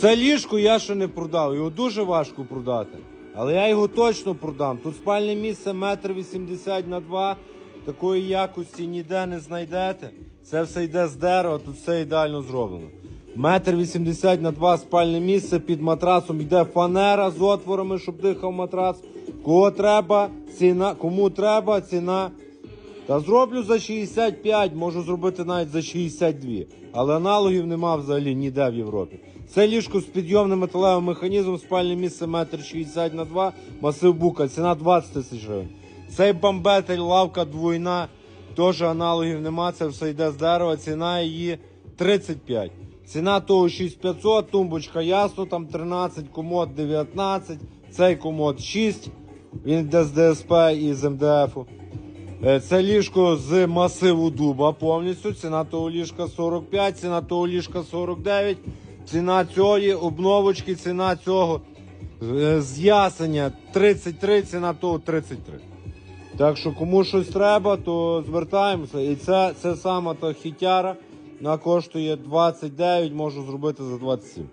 Це ліжко я ще не продав, його дуже важко продати. Але я його точно продам. Тут спальне місце метр вісімдесят на два. Такої якості ніде не знайдете. Це все йде з дерева, тут все ідеально зроблено. Метр вісімдесят на два спальне місце під матрасом йде фанера з отворами, щоб дихав матрас. Кого треба, ціна, кому треба, ціна. Та зроблю за 65, можу зробити навіть за 62. Але аналогів нема взагалі ніде в Європі. Це ліжко з підйомним металевим механізмом, спальне місце 1,60 на 2, масив бука, ціна 20 тисяч гривень. Цей бамбетель, лавка двойна, теж аналогів нема, це все йде з дерева, ціна її 35. Ціна того 6500, тумбочка ясно, там 13, комод 19, цей комод 6, він йде з ДСП і з МДФу. Е, Це ліжко з масиву дуба повністю. Ціна того ліжка 45, ціна того ліжка 49, ціна цієї обновочки, ціна цього е, з ясеня 33, ціна того 33. Так що кому щось треба, то звертаємося. І це, це сама та хітяра. Вона коштує 29, можу зробити за 27.